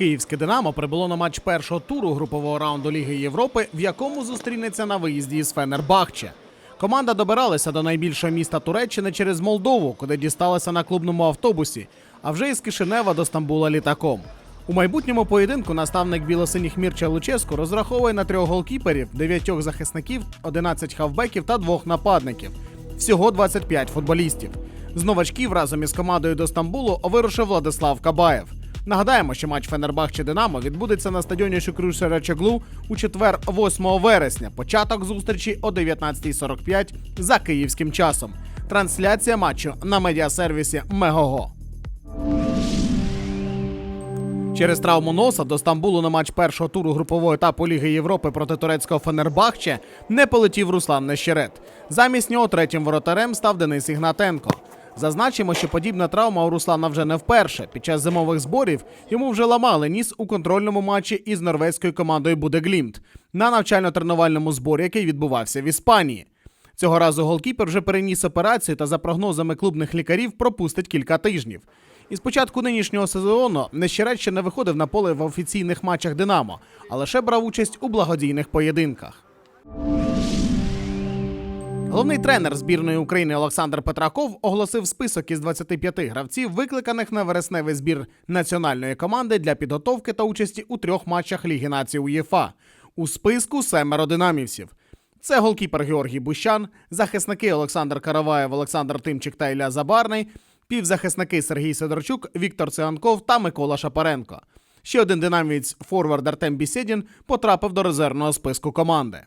Київське Динамо прибуло на матч першого туру групового раунду Ліги Європи, в якому зустрінеться на виїзді із Фенербахче. Команда добиралася до найбільшого міста Туреччини через Молдову, куди дісталася на клубному автобусі, а вже із Кишинева до Стамбула літаком. У майбутньому поєдинку наставник білосиніх Мірча Луческу розраховує на трьох голкіперів, дев'ятьох захисників, 11 хавбеків та двох нападників. Всього 25 футболістів. З новачків разом із командою до Стамбулу вирушив Владислав Кабаєв. Нагадаємо, що матч Фенербахче Динамо відбудеться на стадіоні Шукрюша Речеглу у четвер, 8 вересня. Початок зустрічі о 19.45 за київським часом. Трансляція матчу на медіасервісі Мегого. Через травму носа до Стамбулу на матч першого туру групового етапу Ліги Європи проти турецького Фенербахче не полетів Руслан Нещерет. Замість нього третім воротарем став Денис Ігнатенко. Зазначимо, що подібна травма у Руслана вже не вперше. Під час зимових зборів йому вже ламали ніс у контрольному матчі із норвезькою командою Будеглімт на навчально-тренувальному зборі, який відбувався в Іспанії. Цього разу голкіпер вже переніс операцію та за прогнозами клубних лікарів пропустить кілька тижнів. І з початку нинішнього сезону Нещерет ще не виходив на поле в офіційних матчах Динамо, а лише брав участь у благодійних поєдинках. Головний тренер збірної України Олександр Петраков оголосив список із 25 гравців, викликаних на вересневий збір національної команди для підготовки та участі у трьох матчах Ліги націй УЄФА. У списку семеро динамівців. Це голкіпер Георгій Бущан, захисники Олександр Караваєв, Олександр Тимчик та Ілля Забарний, півзахисники Сергій Сидорчук, Віктор Циганков та Микола Шапаренко. Ще один динамівець форвард Артем Бісєдін потрапив до резервного списку команди.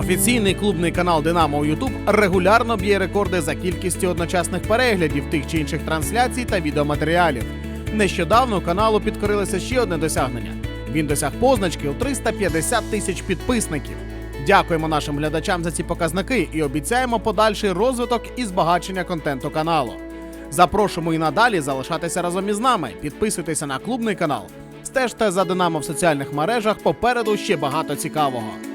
Офіційний клубний канал Динамо у Ютуб регулярно б'є рекорди за кількістю одночасних переглядів тих чи інших трансляцій та відеоматеріалів. Нещодавно каналу підкорилося ще одне досягнення. Він досяг позначки у 350 тисяч підписників. Дякуємо нашим глядачам за ці показники і обіцяємо подальший розвиток і збагачення контенту каналу. Запрошуємо і надалі залишатися разом із нами. Підписуйтеся на клубний канал, стежте за Динамо в соціальних мережах. Попереду ще багато цікавого.